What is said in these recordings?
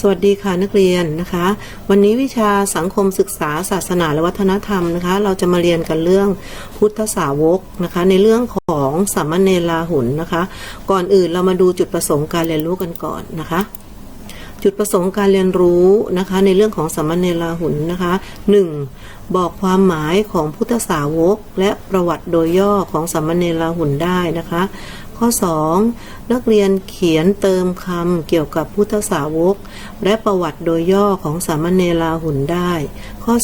สวัสดีค่ะนักเรียนนะคะ วันนี้วิชาสังคมศึกษาศาสนาและวัฒนธรรมนะคะ เราจะมาเรียนกันเรื่องพุทธสาวกนะคะ ในเรื่องของสามเณรลาหุนนะคะ ก่อนอื่นเรามาดูจุดประสงค์การเรียนรู้กันก่อนนะคะ จุดประสงค์การเรียนรู้นะคะ ในเรื่องของสามเณรลาหุนนะคะ 1. บอกความหมายของพุทธสาวก และประวัติโดยย่อของสามเณรลาหุนได้นะคะ ข้อ 2. นักเรียนเขียนเติมคำเกี่ยวกับพุทธสาวก และประวัติโดยย่อของสามเณรลาหุนได้ ข้อ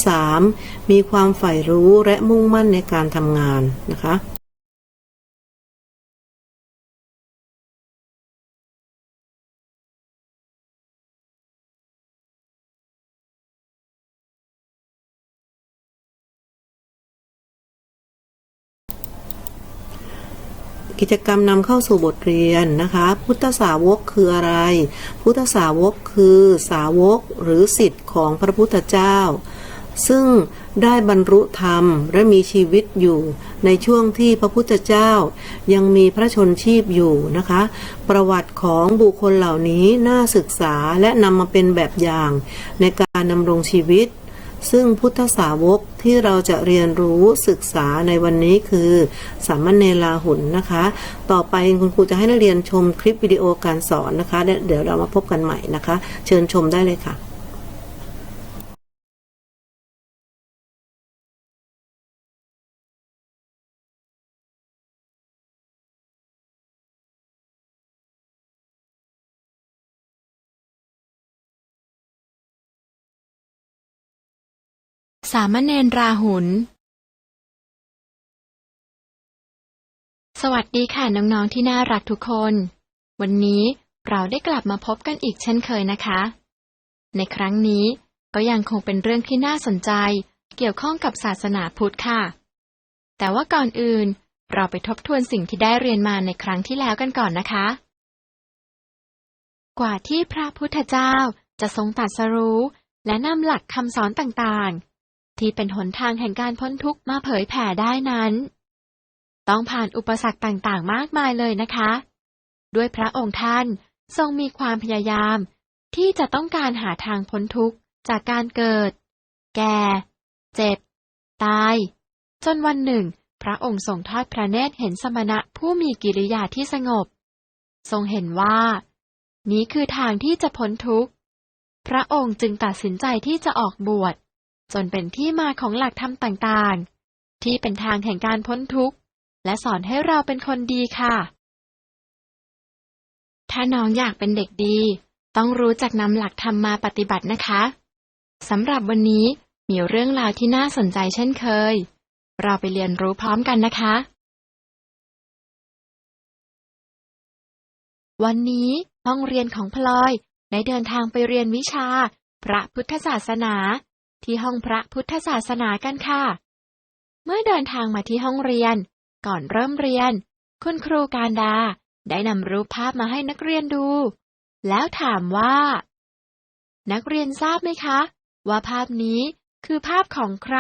3. มีความใฝ่รู้และมุ่งมั่นในการทำงานนะคะ กิจกรรมนำเข้าสู่บทเรียนนะคะ พุทธสาวกคืออะไร พุทธสาวกคือสาวกหรือสิทธิ์ของพระพุทธเจ้า ซึ่งได้บรรลุธรรมและมีชีวิตอยู่ในช่วงที่พระพุทธเจ้า ยังมีพระชนชีพอยู่นะคะ ประวัติของบุคคลเหล่านี้น่าศึกษาและนำมาเป็นแบบอย่างในการดำรงชีวิต ซึ่งพุทธสาวกที่เราจะเรียนรู้ศึกษาในวันนี้คือสามเณรลาหุนนะคะ ต่อไปคุณครูจะให้นักเรียนชมคลิปวิดีโอการสอนนะคะและเดี๋ยวเรามาพบกันใหม่นะคะ เชิญชมได้เลยค่ะ สามเณรราหุล สวัสดีค่ะน้องๆที่น่ารักทุกคน วันนี้เราได้กลับมาพบกันอีกเช่นเคยนะคะ ในครั้งนี้ก็ยังคงเป็นเรื่องที่น่าสนใจ เกี่ยวข้องกับศาสนาพุทธค่ะ แต่ว่าก่อนอื่นเราไปทบทวนสิ่งที่ได้เรียนมาในครั้งที่แล้วกันก่อนนะคะ กว่าที่พระพุทธเจ้าจะทรงตรัสรู้และนำหลักคำสอนต่างๆ ที่เป็นหนทางแห่งการพ้นทุกข์มาเผยแผ่ได้นั้น ต้องผ่านอุปสรรคต่างๆ มากมายเลยนะคะ ด้วยพระองค์ท่านทรงมีความพยายาม ที่จะต้องการหาทางพ้นทุกข์จากการเกิด แก่ เจ็บ ตาย จนวันหนึ่ง พระองค์ทรงทอดพระเนตรเห็นสมณะผู้มีกิริยาที่สงบ ทรงเห็นว่า นี้คือทางที่จะพ้นทุกข์ พระองค์จึงตัดสินใจที่จะออกบวช จนเป็นที่มาของหลักธรรมต่างๆ ที่เป็นทางแห่งการพ้นทุกข์ และสอนให้เราเป็นคนดีค่ะ ถ้าน้องอยากเป็นเด็กดี ต้องรู้จักนำหลักธรรมมาปฏิบัตินะคะสำหรับวันนี้มีเรื่องราวที่น่าสนใจเช่นเคย เราไปเรียนรู้พร้อมกันนะคะ วันนี้ห้องเรียนของพลอยได้เดินทางไปเรียนวิชา พระพุทธศาสนา ที่ห้องพระพุทธศาสนากันค่ะ เมื่อเดินทางมาที่ห้องเรียน ก่อนเริ่มเรียน คุณครูการดาได้นำรูปภาพมาให้นักเรียนดู แล้วถามว่า นักเรียนทราบไหมคะ ว่าภาพนี้คือภาพของใคร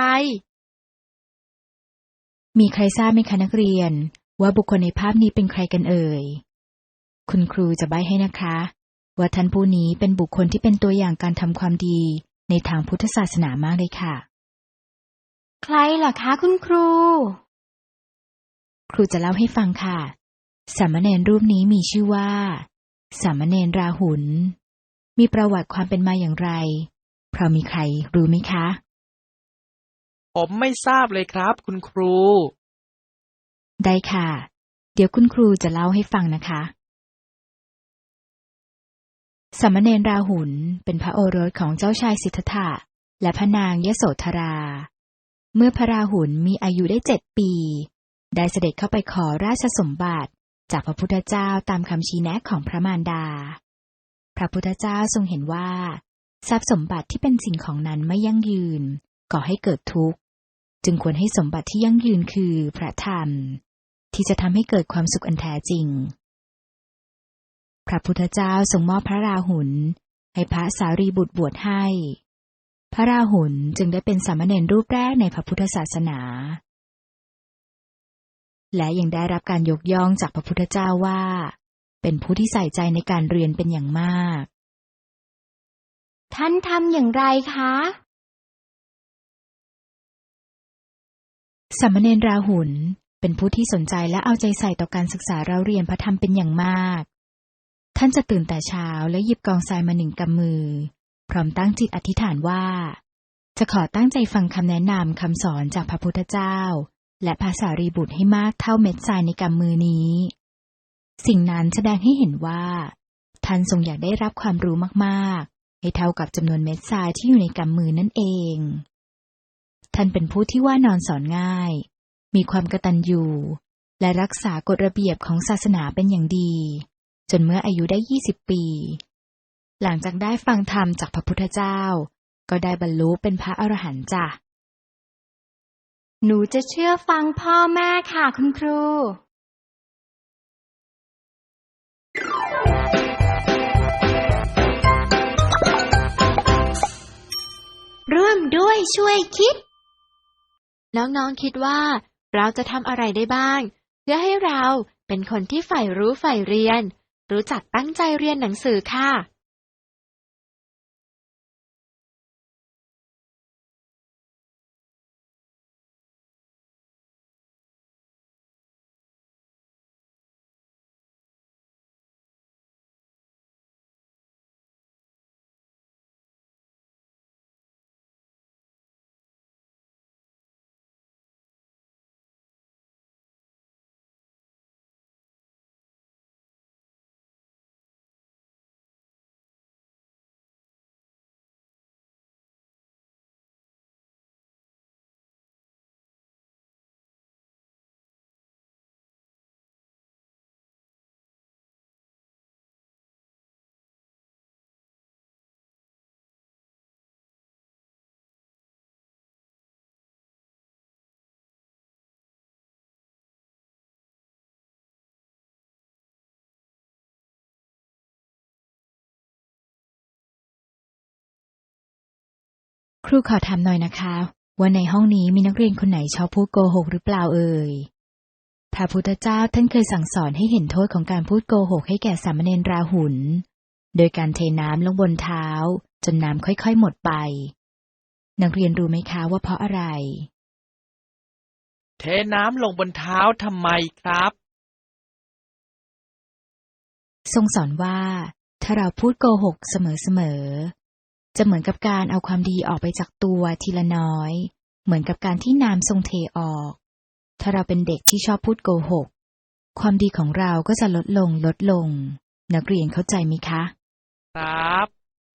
มีใครทราบไหมคะนักเรียน ว่าบุคคลในภาพนี้เป็นใครกันเอ่ย คุณครูจะใบให้นะคะ ว่าท่านผู้นี้เป็นบุคคลที่เป็นตัวอย่างการทำความดี ในทางพุทธศาสนามากเลยค่ะ ใครล่ะคะคุณครู ครูจะเล่าให้ฟังค่ะ สามเณรรูปนี้มีชื่อว่า สามเณรราหุล มีประวัติความเป็นมาอย่างไร เพราะมีใครรู้ไหมคะ ผมไม่ทราบเลยครับ คุณครู ได้ค่ะ เดี๋ยวคุณครูจะเล่าให้ฟังนะคะ สามเณรราหุลเป็นพระโอรสของเจ้าชายสิทธัตถะและพระนางยโสธรา เมื่อพระราหุลมีอายุได้เจ็ดปี ได้เสด็จเข้าไปขอราชสมบัติจากพระพุทธเจ้าตามคำชี้แนะของพระมารดา พระพุทธเจ้าทรงเห็นว่า ทรัพย์สมบัติที่เป็นสิ่งของนั้นไม่ยั่งยืนก่อให้เกิดทุกข์ จึงควรให้สมบัติที่ยั่งยืนคือพระธรรม ที่จะทำให้เกิดความสุขอันแท้จริง พระพุทธเจ้าทรงมอบพระราหุลให้พระสารีบุตรบวชให้ พระราหุลจึงได้เป็นสามเณรรูปแรกในพระพุทธศาสนา และยังได้รับการยกย่องจากพระพุทธเจ้าว่า เป็นผู้ที่ใส่ใจในการเรียนเป็นอย่างมาก ท่านทำอย่างไรคะสามเณรราหุลเป็นผู้ที่สนใจและเอาใจใส่ต่อการศึกษาเราเรียนพระธรรมเป็นอย่างมาก ท่านจะตื่นแต่เช้าและหยิบกองทรายมาหนึ่งกำมือ พร้อมตั้งจิตอธิษฐานว่า จะขอตั้งใจฟังคำแนะนำคำสอนจากพระพุทธเจ้า และภาษารีบุตรให้มากเท่าเม็ดทรายในกำมือนี้ สิ่งนั้นแสดงให้เห็นว่า ท่านทรงอยากได้รับความรู้มากๆ ให้เท่ากับจำนวนเม็ดทรายที่อยู่ในกำมือนั่นเอง ท่านเป็นผู้ที่ว่านอนสอนง่าย มีความกระตัญญูและรักษากฎระเบียบของศาสนาเป็นอย่างดี จนเมื่ออายุได้20ปี หลังจากได้ฟังธรรมจากพระพุทธเจ้า ก็ได้บรรลุเป็นพระอรหันต์จ้ะ หนูจะเชื่อฟังพ่อแม่ค่ะคุณครูร่วมด้วยช่วยคิด น้องๆคิดว่า เราจะทำอะไรได้บ้าง เพื่อให้เราเป็นคนที่ใฝ่รู้ใฝ่เรียน รู้จักตั้งใจเรียนหนังสือค่ะ ครูขอถามหน่อยนะคะ ว่าในห้องนี้มีนักเรียนคนไหนชอบพูดโกหกหรือเปล่าเอ่ยพระพุทธเจ้าท่านเคยสั่งสอนให้เห็นโทษของการพูดโกหกให้แก่สามเณรราหุลโดยการเทน้ำลงบนเท้า จนน้ำค่อยๆหมดไป นักเรียนรู้ไหมคะว่าเพราะอะไร เทน้ำลงบนเท้าทำไมครับ ทรงสอนว่า ถ้าเราพูดโกหกเสมอๆ จะเหมือนกับการเอาความดีออกไปจากตัวทีละน้อย เหมือนกับการที่น้ำทรงเทออก ถ้าเราเป็นเด็กที่ชอบพูดโกหก ความดีของเราก็จะลดลงลดลง นักเรียนเข้าใจไหมคะ ครับ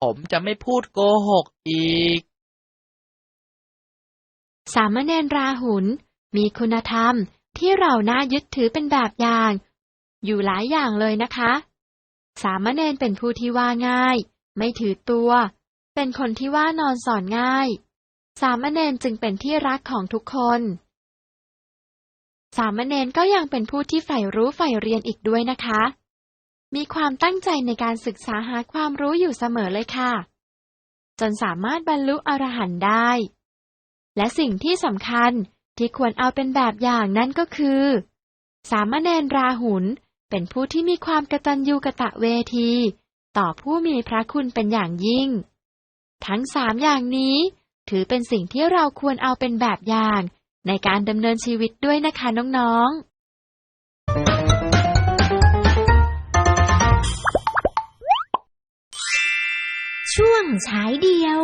ผมจะไม่พูดโกหกอีก สามเณรราหุลมีคุณธรรมที่เราน่ายึดถือเป็นแบบอย่าง อยู่หลายอย่างเลยนะคะ สามเณรเป็นผู้ที่ว่าง่าย ไม่ถือตัว เป็นคนที่ว่านอนสอนง่าย สามเณรจึงเป็นที่รักของทุกคน สามเณรก็ยังเป็นผู้ที่ใฝ่รู้ใฝ่เรียนอีกด้วยนะคะ มีความตั้งใจในการศึกษาหาความรู้อยู่เสมอเลยค่ะ จนสามารถบรรลุอรหันต์ได้ และสิ่งที่สำคัญที่ควรเอาเป็นแบบอย่างนั่นก็คือ สามเณรราหุลเป็นผู้ที่มีความกตัญญูกะตะเวที ต่อผู้มีพระคุณเป็นอย่างยิ่ง ทั้งสามอย่างนี้ ถือเป็นสิ่งที่เราควรเอาเป็นแบบอย่าง ในการดำเนินชีวิตด้วยนะคะน้องๆช่วงฉายเดียว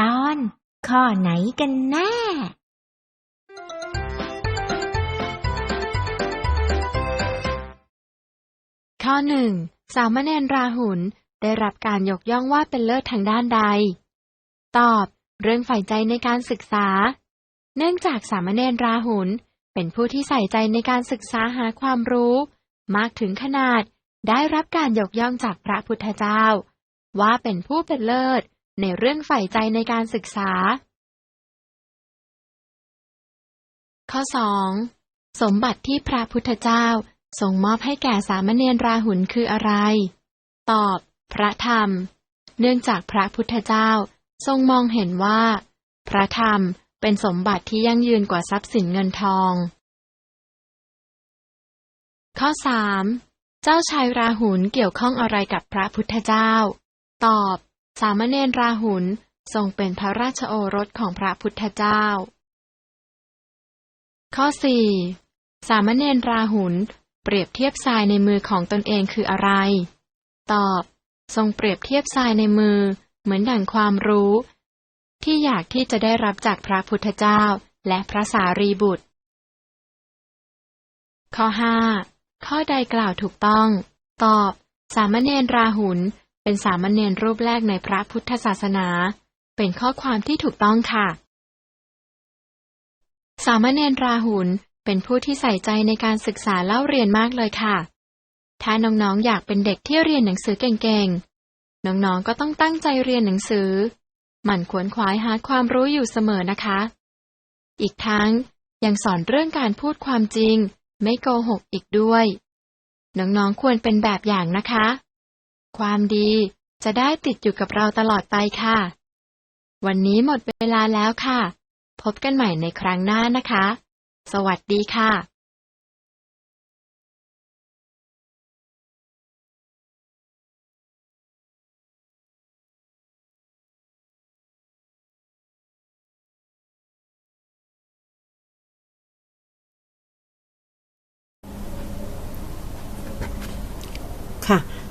ตอนข้อไหนกันแน่ ข้อหนึ่งสามเณรราหุล ได้รับการยกย่องว่าเป็นเลิศทางด้านใด ตอบ เรื่องใฝ่ใจในการศึกษา เนื่องจากสามเณรราหุลเป็นผู้ที่ใส่ใจในการศึกษาหาความรู้ มากถึงขนาด ได้รับการยกย่องจากพระพุทธเจ้า ว่าเป็นผู้เป็นเลิศ ในเรื่องใฝ่ใจในการศึกษา ข้อ 2. สมบัติที่พระพุทธเจ้าทรงมอบให้แก่สามเณรราหุลคืออะไร ตอบ พระธรรม เนื่องจากพระพุทธเจ้าทรงมองเห็นว่า พระธรรมเป็นสมบัติที่ยั่งยืนกว่าทรัพย์สินเงินทอง ข้อ 3. เจ้าชายราหุลเกี่ยวข้องอะไรกับพระพุทธเจ้า ตอบ สามเณรราหุลทรงเป็นพระราชโอรสของพระพุทธเจ้า ข้อ 4. สามเณรราหุลเปรียบเทียบทรายในมือของตนเองคืออะไร ตอบ ทรงเปรียบเทียบทรายในมือ เหมือนดั่งความรู้ ที่อยากที่จะได้รับจากพระพุทธเจ้าและพระสารีบุตร ข้อ 5. ข้อใดกล่าวถูกต้อง ตอบ สามเณรราหุลเป็นสามเณรรูปแรกในพระพุทธศาสนา เป็นข้อความที่ถูกต้องค่ะ สามเณรราหุลเป็นผู้ที่ใส่ใจในการศึกษาเล่าเรียนมากเลยค่ะ ถ้าน้องๆอยากเป็นเด็กที่เรียนหนังสือเก่งๆ น้องๆก็ต้องตั้งใจเรียนหนังสือ หมั่นขวนขวายหาความรู้อยู่เสมอนะคะ อีกทั้งยังสอนเรื่องการพูดความจริง ไม่โกหกอีกด้วย น้องๆควรเป็นแบบอย่างนะคะ ความดีจะได้ติดอยู่กับเราตลอดไปค่ะ วันนี้หมดเวลาแล้วค่ะ พบกันใหม่ในครั้งหน้านะคะ สวัสดีค่ะ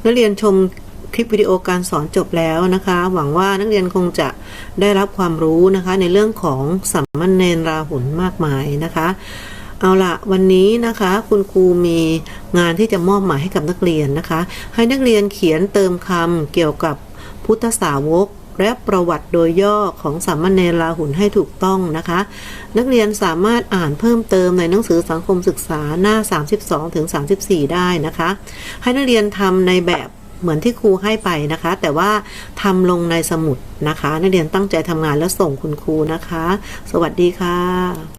นักเรียนชมคลิปวิดีโอการสอนจบแล้วนะคะ หวังว่านักเรียนคงจะได้รับความรู้นะคะ ในเรื่องของสัมมเนรราหุลมากมายนะคะ เอาละวันนี้นะคะคุณครูมีงานที่จะมอบหมายให้กับนักเรียนนะคะ ให้นักเรียนเขียนเติมคำเกี่ยวกับพุทธสาวก และประวัติโดยย่อของสามเนรลาหุนให้ถูกต้องนะคะ นักเรียนสามารถอ่านเพิ่มเติมในหนังสือสังคมศึกษาหน้า 32ถึง34 ได้นะคะ ให้นักเรียนทำในแบบเหมือนที่ครูให้ไปนะคะ แต่ว่าทำลงในสมุดนะคะ นักเรียนตั้งใจทำงานแล้วส่งคุณครูนะคะ สวัสดีค่ะ